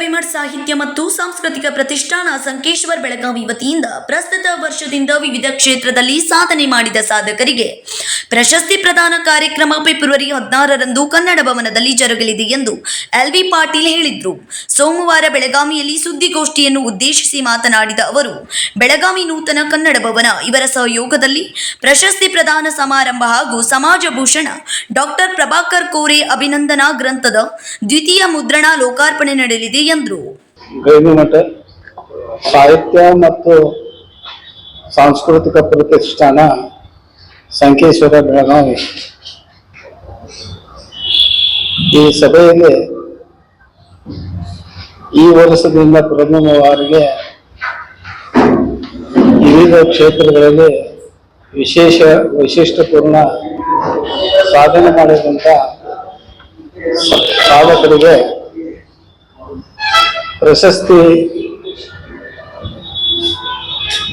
ಸಾಹಿತ್ಯ ಮತ್ತು ಸಾಂಸ್ಕೃತಿಕ ಪ್ರತಿಷ್ಠಾನ ಸಂಕೇಶ್ವರ್ ಬೆಳಗಾವಿ ವತಿಯಿಂದ ಪ್ರಸ್ತುತ ವರ್ಷದಿಂದ ವಿವಿಧ ಕ್ಷೇತ್ರದಲ್ಲಿ ಸಾಧನೆ ಮಾಡಿದ ಸಾಧಕರಿಗೆ ಪ್ರಶಸ್ತಿ ಪ್ರದಾನ ಕಾರ್ಯಕ್ರಮ ಫೆಬ್ರವರಿ ಹದಿನಾರರಂದು ಕನ್ನಡ ಭವನದಲ್ಲಿ ಜರುಗಲಿದೆ ಎಂದು ಎಲ್ವಿ ಪಾಟೀಲ್ ಹೇಳಿದರು. ಸೋಮವಾರ ಬೆಳಗಾವಿಯಲ್ಲಿ ಸುದ್ದಿಗೋಷ್ಠಿಯನ್ನು ಉದ್ದೇಶಿಸಿ ಮಾತನಾಡಿದ ಅವರು, ಬೆಳಗಾವಿ ನೂತನ ಕನ್ನಡ ಭವನ ಇವರ ಸಹಯೋಗದಲ್ಲಿ ಪ್ರಶಸ್ತಿ ಪ್ರದಾನ ಸಮಾರಂಭ ಹಾಗೂ ಸಮಾಜ ಭೂಷಣ ಡಾಕ್ಟರ್ ಪ್ರಭಾಕರ್ ಕೋರೆ ಅಭಿನಂದನಾ ಗ್ರಂಥದ ದ್ವಿತೀಯ ಮುದ್ರಣ ಲೋಕಾರ್ಪಣೆ ನಡೆಯಲಿದೆ ಗೈನುಮಠ ಸಾಹಿತ್ಯ ಮತ್ತು ಸಾಂಸ್ಕೃತಿಕ ಪ್ರತಿಷ್ಠಾನ ಸಂಕೇಶ್ವರ ಬೆಳಗಾವಿ. ಈ ಸಭೆಯಲ್ಲಿ ಈ ವರ್ಷದಿಂದ ಪ್ರಥಮವಾರಿಗೆ ವಿವಿಧ ಕ್ಷೇತ್ರಗಳಲ್ಲಿ ವಿಶೇಷ ವೈಶಿಷ್ಟ್ಯಪೂರ್ಣ ಸಾಧನೆ ಮಾಡಿದಂಥ ಸಾಧಕರಿಗೆ ಪ್ರಶಸ್ತಿ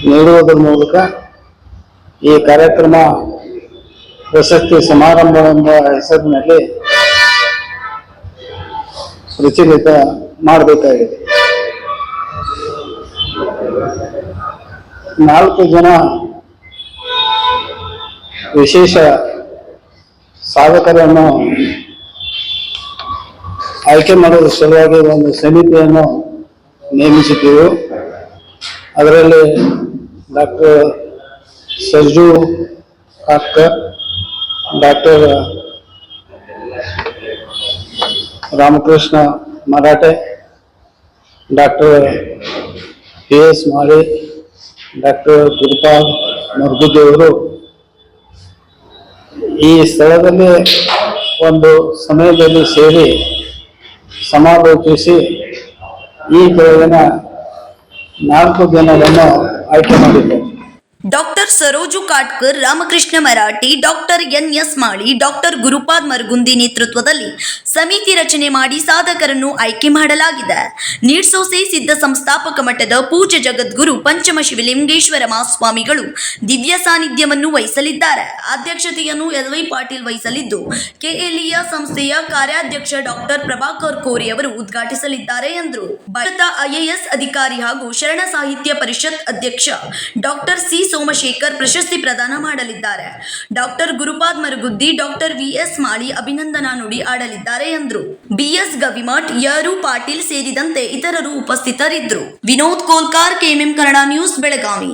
ನೀಡುವುದರ ಮೂಲಕ ಈ ಕಾರ್ಯಕ್ರಮ ಪ್ರಶಸ್ತಿ ಸಮಾರಂಭ ಎಂಬ ಹೆಸರಿನಲ್ಲಿ ಪ್ರಚಲಿತ ಮಾಡಬೇಕಾಗಿದೆ. ನಾಲ್ಕು ಜನ ವಿಶೇಷ ಸಾಧಕರನ್ನು ಆಯ್ಕೆ ಮಾಡೋದ್ರ ಸಲುವಾಗಿ ಒಂದು ಸಮಿತಿಯನ್ನು ನೇಮಿಸಿದ್ದೆವು. ಅದರಲ್ಲಿ doctor Sarju Katkar, doctor Ramakrishna Marathe, doctor P S Mali, doctor Gurupal ಮರ್ಗುದೇವರು ಈ ಸ್ಥಳದಲ್ಲಿ ಒಂದು ಸಮಯದಲ್ಲಿ ಸೇರಿ ಸಮಾಲೋಚಿಸಿ ಈ ಕೆಳಗಿನ ನಾಲ್ಕು ಜನರನ್ನು ಆಯ್ಕೆ ಮಾಡಿದ್ದಾರೆ doctor Saroju Katkar, Ramakrishna Marathi, doctor N S Mali, doctor Gurupad Margundi ನೇತೃತ್ವದಲ್ಲಿ ಸಮಿತಿ ರಚನೆ ಮಾಡಿ ಸಾಧಕರನ್ನು ಆಯ್ಕೆ ಮಾಡಲಾಗಿದೆ. ನೀಡ್ಸೋಸೆ ಸಿದ್ಧ ಸಂಸ್ಥಾಪಕ ಮಠದ ಪೂಜ್ಯ ಜಗದ್ಗುರು ಪಂಚಮ ಶಿವಲಿಂಗೇಶ್ವರ ಮಹಾಸ್ವಾಮಿಗಳು ದಿವ್ಯ ಸಾನ್ನಿಧ್ಯವನ್ನು ವಹಿಸಲಿದ್ದಾರೆ. ಅಧ್ಯಕ್ಷತೆಯನ್ನು ಎಲ್ ವೈ ಪಾಟೀಲ್ ವಹಿಸಲಿದ್ದು, ಕೆಎಲ್ಇಯ ಸಂಸ್ಥೆಯ ಕಾರ್ಯಾಧ್ಯಕ್ಷ ಡಾಕ್ಟರ್ ಪ್ರಭಾಕರ್ ಕೋರಿ ಅವರು ಉದ್ಘಾಟಿಸಲಿದ್ದಾರೆ ಎಂದರು. ಭಾರತ ಐಎಎಸ್ ಅಧಿಕಾರಿ ಹಾಗೂ ಶರಣ ಸಾಹಿತ್ಯ ಪರಿಷತ್ ಅಧ್ಯಕ್ಷ ಡಾಕ್ಟರ್ ಸಿ ಸೋಮಶೇಖರ್ ಪ್ರಶಸ್ತಿ ಪ್ರದಾನ ಮಾಡಲಿದ್ದಾರೆ. Doctor Gurupad Maruguddi doctor V S Mali ಅಭಿನಂದನಾ ನುಡಿ ಆಡಲಿದ್ದಾರೆ ಎಂದರು. ಬಿಎಸ್ ಗವಿಮಠ್, ಯರು ಪಾಟೀಲ್ ಸೇರಿದಂತೆ ಇತರರು ಉಪಸ್ಥಿತರಿದ್ದರು. Vinod Kolkar, KMM Kannada news, Belagavi.